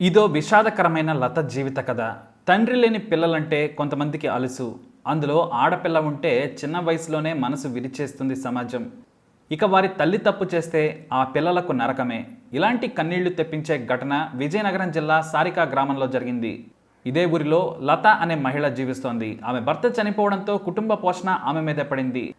ఇదో విషాదకరమైన లత జీవిత కథ. తండ్రి లేని పిల్లలంటే కొంతమందికి అలుసు. అందులో ఆడపిల్ల ఉంటే చిన్న వయసులోనే మనసు విరిచేస్తుంది సమాజం. ఇక వారి తల్లి తప్పు చేస్తే ఆ పిల్లలకు నరకమే. ఇలాంటి కన్నీళ్ళు తెప్పించే ఘటన విజయనగరం జిల్లా సారికా గ్రామంలో జరిగింది. ఇదే ఊరిలో లత అనే మహిళ జీవిస్తోంది. ఆమె భర్త చనిపోవడంతో కుటుంబ పోషణ ఆమె మీద పడింది.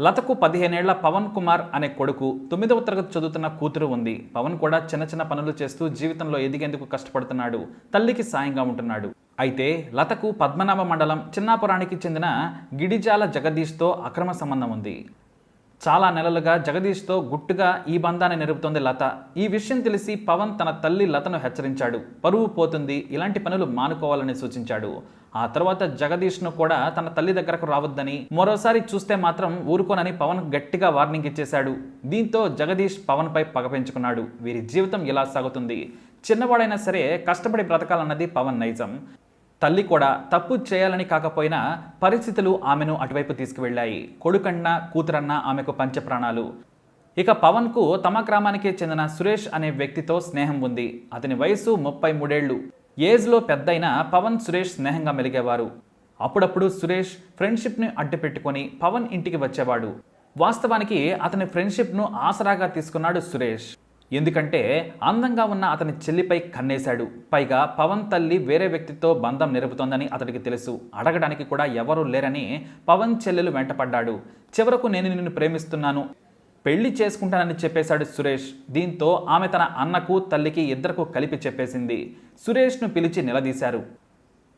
లతకు పదిహేనేళ్ళ పవన్ కుమార్ అనే కొడుకు తొమ్మిదవ తరగతి చదువుతున్న కూతురు ఉంది. పవన్ కూడా చిన్న చిన్న పనులు చేస్తూ జీవితంలో ఎదిగేందుకు కష్టపడుతున్నాడు. తల్లికి సాయంగా ఉంటున్నాడు. అయితే లతకు పద్మనాభ మండలం చిన్నాపురానికి చెందిన గిడిజాల జగదీష్తో అక్రమ సంబంధం ఉంది. చాలా నెలలుగా జగదీష్తో గుట్టుగా ఈ బంధాన్ని నిలుపుతోంది లత. ఈ విషయం తెలిసి పవన్ తన తల్లి లతను హెచ్చరించాడు. పరువు పోతుంది. ఇలాంటి పనులు మానుకోవాలని సూచించాడు. ఆ తర్వాత జగదీష్ను కూడా తన తల్లి దగ్గరకు రావద్దని మరోసారి చూస్తే మాత్రం ఊరుకోనని పవన్ గట్టిగా వార్నింగ్ ఇచ్చేశాడు. దీంతో జగదీష్ పవన్పై పగ పెంచుకున్నాడు. వీరి జీవితం ఇలా సాగుతుంది. చిన్నవాడైనా సరే కష్టపడి బ్రతకాలన్నది పవన్ నైజం. తల్లి కూడా తప్పు చేయాలని కాకపోయినా పరిస్థితులు ఆమెను అటువైపు తీసుకువెళ్ళాయి. కొడుకన్నా కూతురన్నా ఆమెకు పంచప్రాణాలు. ఇక పవన్కు తమ గ్రామానికి చెందిన సురేష్ అనే వ్యక్తితో స్నేహం ఉంది. అతని వయసు ముప్పై మూడేళ్ళు ఏజ్లో పెద్దయిన పవన్ సురేష్ స్నేహంగా మెలిగేవారు. అప్పుడప్పుడు సురేష్ ఫ్రెండ్షిప్ని అడ్డుపెట్టుకొని పవన్ ఇంటికి వచ్చేవాడు. వాస్తవానికి అతని ఫ్రెండ్షిప్ను ఆసరాగా తీసుకున్నాడు సురేష్. ఎందుకంటే అందంగా ఉన్న అతని చెల్లిపై కన్నేశాడు. పైగా పవన్ తల్లి వేరే వ్యక్తితో బంధం నిలుపుతోందని అతడికి తెలుసు. అడగడానికి కూడా ఎవరూ లేరని పవన్ చెల్లెలు వెంటపడ్డాడు. చివరకు నేను నిన్ను ప్రేమిస్తున్నాను. పెళ్ళి చేసుకుంటానని చెప్పేశాడు సురేష్. దీంతో ఆమె తన అన్నకు తల్లికి ఇద్దరకు కలిపి చెప్పేసింది. సురేష్ను పిలిచి నిలదీశారు.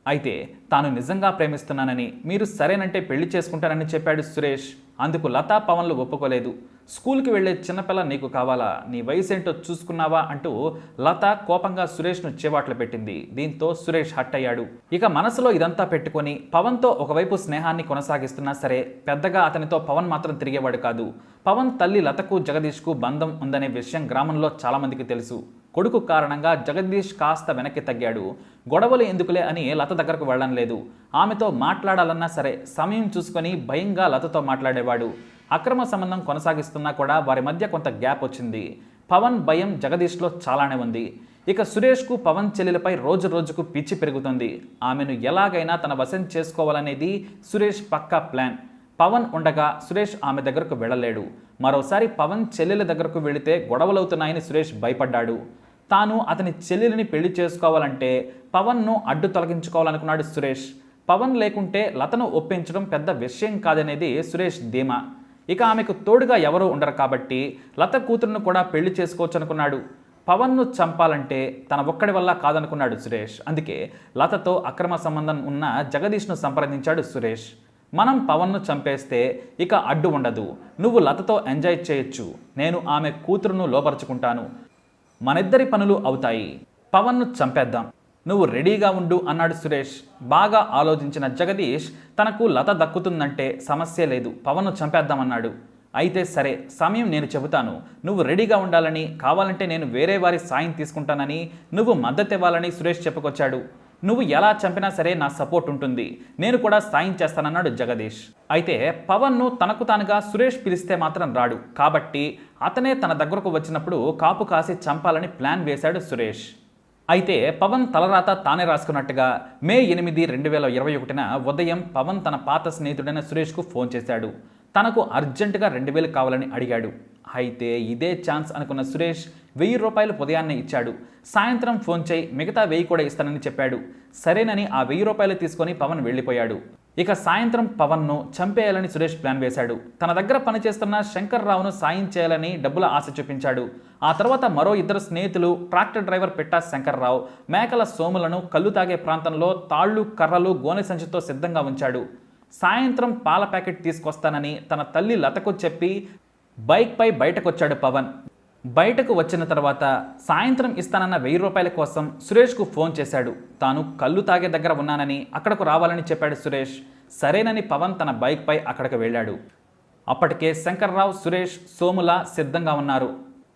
అయితే తాను నిజంగా ప్రేమిస్తున్నానని మీరు సరేనంటే పెళ్ళి చేసుకుంటానని చెప్పాడు సురేష్. అందుకు లతా పవన్లు ఒప్పుకోలేదు. స్కూల్కి వెళ్ళే చిన్నపిల్ల నీకు కావాలా? నీ వయసు ఏంటో చూసుకున్నావా? అంటూ లత కోపంగా సురేష్ను చేవాట్లు పెట్టింది. దీంతో సురేష్ హట్ అయ్యాడు. ఇక మనసులో ఇదంతా పెట్టుకొని పవన్తో ఒకవైపు స్నేహాన్ని కొనసాగిస్తున్నా సరే పెద్దగా అతనితో పవన్ మాత్రం తిరిగేవాడు కాదు. పవన్ తల్లి లతకు జగదీష్కు బంధం ఉందనే విషయం గ్రామంలో చాలామందికి తెలుసు. కొడుకు కారణంగా జగదీష్ కాస్త వెనక్కి తగ్గాడు. గొడవలు ఎందుకులే అని లత దగ్గరకు వెళ్ళడం లేదు ఆమెతో మాట్లాడాలన్నా సరే సమయం చూసుకొని భయంగా లతతో మాట్లాడేవాడు. అక్రమ సంబంధం కొనసాగిస్తున్నా కూడా వారి మధ్య కొంత గ్యాప్ వచ్చింది. పవన్ భయం జగదీష్లో చాలానే ఉంది. ఇక సురేష్కు పవన్ చెల్లెలపై రోజు రోజుకు పిచ్చి పెరుగుతుంది. ఆమెను ఎలాగైనా తన వశం చేసుకోవాలనేది సురేష్ పక్కా ప్లాన్. పవన్ ఉండగా సురేష్ ఆమె దగ్గరకు వెళ్ళలేడు. మరోసారి పవన్ చెల్లెల దగ్గరకు వెళితే గొడవలవుతున్నాయని సురేష్ భయపడ్డాడు. తాను అతని చెల్లెలిని పెళ్ళి చేసుకోవాలంటే పవన్ను అడ్డు తొలగించుకోవాలనుకున్నాడు సురేష్. పవన్ లేకుంటే లతను ఒప్పించడం పెద్ద విషయం కాదనేది సురేష్ ధీమా. ఇక ఆమెకు తోడుగా ఎవరూ ఉండరు కాబట్టి లత కూతురును కూడా పెళ్ళి చేసుకోవచ్చు అనుకున్నాడు పవన్ను చంపాలంటే తన ఒక్కడి వల్ల కాదనుకున్నాడు సురేష్. అందుకే లతతో అక్రమ సంబంధం ఉన్న జగదీష్ను సంప్రదించాడు సురేష్. మనం పవన్ను చంపేస్తే ఇక అడ్డు ఉండదు. నువ్వు లతతో ఎంజాయ్ చేయొచ్చు. నేను ఆమె కూతురును లోపరుచుకుంటాను. మనిద్దరి పనులు అవుతాయి. పవన్ను చంపేద్దాం. నువ్వు రెడీగా ఉండు అన్నాడు సురేష్. బాగా ఆలోచించిన జగదీష్ తనకు లత దక్కుతుందంటే సమస్య లేదు పవన్ను చంపేద్దామన్నాడు. అయితే సరే సమయం నేను చెబుతాను. నువ్వు రెడీగా ఉండాలని కావాలంటే నేను వేరే వారి సాయం తీసుకుంటానని నువ్వు మద్దతు ఇవ్వాలని సురేష్ చెప్పుకొచ్చాడు. నువ్వు ఎలా చంపినా సరే నా సపోర్ట్ ఉంటుంది. నేను కూడా సాయం చేస్తానన్నాడు జగదీష్. అయితే పవన్ను తనకు తానుగా సురేష్ పిలిస్తే మాత్రం రాడు. కాబట్టి అతనే తన దగ్గరకు వచ్చినప్పుడు కాపు కాసి చంపాలని ప్లాన్ వేశాడు సురేష్. అయితే పవన్ తలరాత తానే రాసుకున్నట్టుగా మే ఎనిమిది రెండు వేల ఇరవై ఒకటిన ఉదయం పవన్ తన పాత స్నేహితుడైన సురేష్కు ఫోన్ చేశాడు. తనకు అర్జెంటుగా రెండు వేలు కావాలని అడిగాడు. అయితే ఇదే ఛాన్స్ అనుకున్న సురేష్ వెయ్యి రూపాయలు ఉదయాన్నే ఇచ్చాడు. సాయంత్రం ఫోన్ చేయి మిగతా వెయ్యి కూడా ఇస్తానని చెప్పాడు. సరేనని ఆ వెయ్యి రూపాయలు తీసుకొని పవన్ వెళ్ళిపోయాడు. ఇక సాయంత్రం పవన్ను చంపేయాలని సురేష్ ప్లాన్ వేశాడు. తన దగ్గర పనిచేస్తున్న శంకర్ రావును సాయం చేయాలని డబ్బుల ఆశ చూపించాడు. ఆ తర్వాత మరో ఇద్దరు స్నేహితులు ట్రాక్టర్ డ్రైవర్ పెట్టా శంకర్రావు మేకల సోములను కళ్ళు తాగే ప్రాంతంలో తాళ్ళు కర్రలు గోనె సంచితో సిద్ధంగా ఉంచాడు. సాయంత్రం పాల ప్యాకెట్ తీసుకొస్తానని తన తల్లి లతకు చెప్పి బైక్పై బయటకొచ్చాడు పవన్. బయటకు వచ్చిన తర్వాత సాయంత్రం ఇస్తానన్న వెయ్యి రూపాయల కోసం సురేష్కు ఫోన్ చేశాడు. తాను కళ్ళు తాగే దగ్గర ఉన్నానని అక్కడకు రావాలని చెప్పాడు సురేష్. సరేనని పవన్ తన బైక్పై అక్కడికి వెళ్ళాడు. అప్పటికే శంకర్రావు సురేష్ సోముల సిద్ధంగా ఉన్నారు.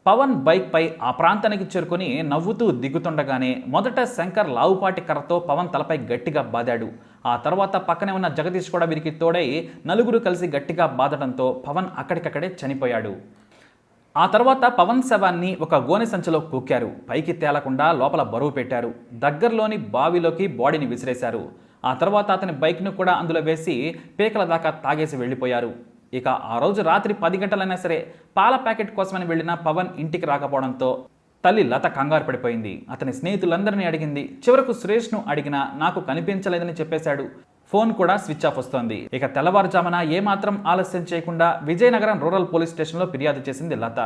పవన్ బైక్పై ఆ ప్రాంతానికి చేరుకొని నవ్వుతూ దిగుతుండగానే మొదట శంకర్ లావుపాటి కర్రతో పవన్ తలపై గట్టిగా బాదాడు. ఆ తర్వాత పక్కనే ఉన్న జగదీష్ కూడా వీరికి తోడై నలుగురు కలిసి గట్టిగా బాదడంతో పవన్ అక్కడికక్కడే చనిపోయాడు. ఆ తర్వాత పవన్ శవాన్ని ఒక గోనె సంచిలో కుక్కారు. పైకి తేలకుండా లోపల బరువు పెట్టారు. దగ్గరలోని బావిలోకి బాడీని విసిరేశారు. ఆ తర్వాత అతని బైక్ను కూడా అందులో వేసి పీకల దాకా తాగేసి వెళ్ళిపోయారు. ఇక ఆ రోజు రాత్రి పది గంటలైనా సరే పాల ప్యాకెట్ కోసమని వెళ్ళిన పవన్ ఇంటికి రాకపోవడంతో తల్లి లత కంగారు పడిపోయింది. అతని స్నేహితులందరినీ అడిగింది చివరకు సురేష్ను అడిగినా నాకు కనిపించలేదని చెప్పేశాడు. ఫోన్ కూడా స్విచ్ ఆఫ్ వస్తోంది. ఇక తెల్లవారుజామున ఏమాత్రం ఆలస్యం చేయకుండా విజయనగరం రూరల్ పోలీస్ స్టేషన్లో ఫిర్యాదు చేసింది లత.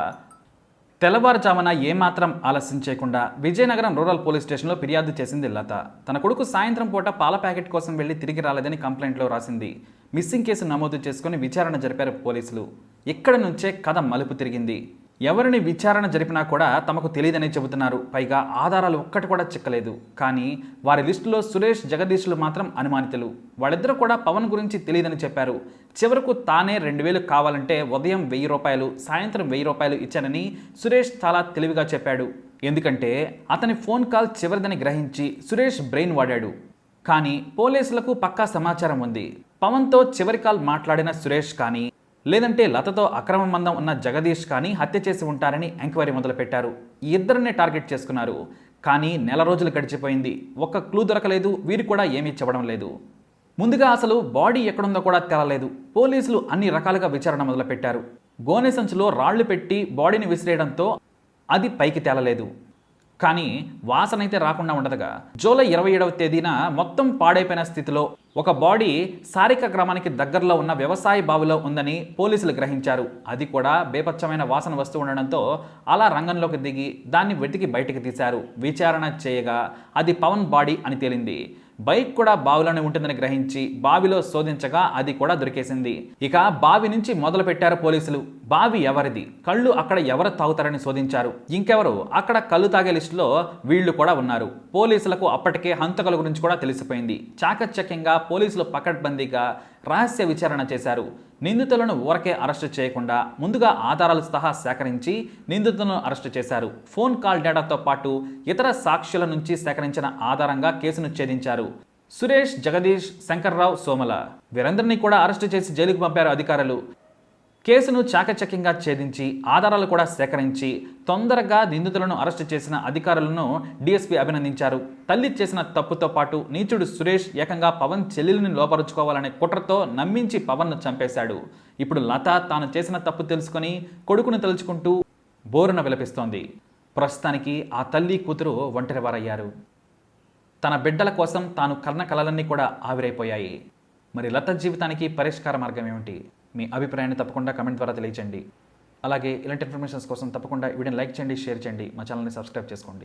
తెల్లవారుజామున ఏమాత్రం ఆలస్యం చేయకుండా విజయనగరం రూరల్ పోలీస్ స్టేషన్లో ఫిర్యాదు చేసింది లత. తన కొడుకు సాయంత్రం పూట పాల ప్యాకెట్ కోసం వెళ్ళి తిరిగి రాలేదని కంప్లైంట్లో రాసింది. మిస్సింగ్ కేసు నమోదు చేసుకుని విచారణ జరిపారు పోలీసులు. ఇక్కడ నుంచే కథ మలుపు తిరిగింది. ఎవరిని విచారణ జరిపినా కూడా తమకు తెలియదని చెబుతున్నారు. పైగా ఆధారాలు ఒక్కటి కూడా చిక్కలేదు. కానీ వారి లిస్టులో సురేష్ జగదీష్లు మాత్రం అనుమానితులు. వాళ్ళిద్దరూ కూడా పవన్ గురించి తెలియదని చెప్పారు. చివరకు తానే రెండు వేలు కావాలంటే ఉదయం వెయ్యి రూపాయలు సాయంత్రం వెయ్యి రూపాయలు ఇచ్చానని సురేష్ చాలా తెలివిగా చెప్పాడు. ఎందుకంటే అతని ఫోన్ కాల్ చివరిదని గ్రహించి సురేష్ బ్రెయిన్ వాడాడు. కానీ పోలీసులకు పక్కా సమాచారం ఉంది. పవన్తో చివరి కాల్ మాట్లాడిన సురేష్ కానీ లేదంటే లతతో అక్రమ మందం ఉన్న జగదీష్ కానీ హత్య చేసి ఉంటారని ఎంక్వైరీ మొదలుపెట్టారు. ఈ ఇద్దరినే టార్గెట్ చేసుకున్నారు. కానీ నెల రోజులు గడిచిపోయింది. ఒక్క క్లూ దొరకలేదు. వీరు కూడా ఏమీ చెప్పడం లేదు. ముందుగా అసలు బాడీ ఎక్కడుందో కూడా తేలలేదు. పోలీసులు అన్ని రకాలుగా విచారణ మొదలుపెట్టారు. గోనె సంచిలో రాళ్ళు పెట్టి బాడీని విసిరేయడంతో అది పైకి తేలలేదు. కానీ వాసన అయితే రాకుండా ఉండదుగా. జూలై ఇరవై ఏడవ తేదీన మొత్తం పాడైపోయిన స్థితిలో ఒక బాడీ సారిక గ్రామానికి దగ్గరలో ఉన్న వ్యవసాయ బావిలో ఉందని పోలీసులు గ్రహించారు. అది కూడా బేపచ్చమైన వాసన వస్తూ ఉండడంతో అలా రంగంలోకి దిగి దాన్ని వెతికి బయటికి తీశారు. విచారణ చేయగా అది పవన్ బాడీ అని తేలింది. బైక్ కూడా బావిలోనే ఉంటుందని గ్రహించి బావిలో శోధించగా అది కూడా దొరికేసింది. ఇక బావి నుంచి మొదలు పెట్టారు పోలీసులు. బావి ఎవరిది? కళ్ళు అక్కడ ఎవరు తాగుతారని శోధించారు. ఇంకెవరు? అక్కడ కళ్ళు తాగే లిస్టులో వీళ్ళు కూడా ఉన్నారు. పోలీసులకు అప్పటికే హంతకుల గురించి కూడా తెలిసిపోయింది. చాకచక్యంగా పోలీసులు పకడ్బందీగా రహస్య విచారణ చేశారు. నిందితులను ఊరకే అరెస్టు చేయకుండా ముందుగా ఆధారాలు సహా సేకరించి నిందితులను అరెస్టు చేశారు. ఫోన్ కాల్ డేటాతో పాటు ఇతర సాక్షుల నుంచి సేకరించిన ఆధారంగా కేసును ఛేదించారు. సురేష్ జగదీష్ శంకర్రావు సోమల వీరందరినీ కూడా అరెస్టు చేసి జైలుకు పంపారు అధికారులు. కేసును చాకచక్యంగా ఛేదించి ఆధారాలు కూడా సేకరించి తొందరగా నిందితులను అరెస్టు చేసిన అధికారులను డీఎస్పీ అభినందించారు. తల్లి చేసిన తప్పుతో పాటు నీచుడు సురేష్ ఏకంగా పవన్ చెల్లెలిని లోపరుచుకోవాలనే కుట్రతో నమ్మించి పవన్ను చంపేశాడు. ఇప్పుడు లత తాను చేసిన తప్పు తెలుసుకొని కొడుకును తలుచుకుంటూ బోరున విలపిస్తోంది. ప్రస్తుతానికి ఆ తల్లి కూతురు ఒంటరివారయ్యారు. తన బిడ్డల కోసం తాను కర్ణ కలలన్నీ కూడా ఆవిరైపోయాయి. మరి లత జీవితానికి పరిష్కార మార్గం ఏమిటి? మీ అభిప్రాయాన్ని తప్పకుండా కమెంట్ ద్వారా తెలియచండి అలాగే ఇలాంటి ఇన్ఫర్మేషన్స్ కోసం తప్పకుండా వీడియోని లైక్ చేయండి షేర్ చేయండి. మా ఛానల్ని సబ్స్క్రైబ్ చేసుకోండి.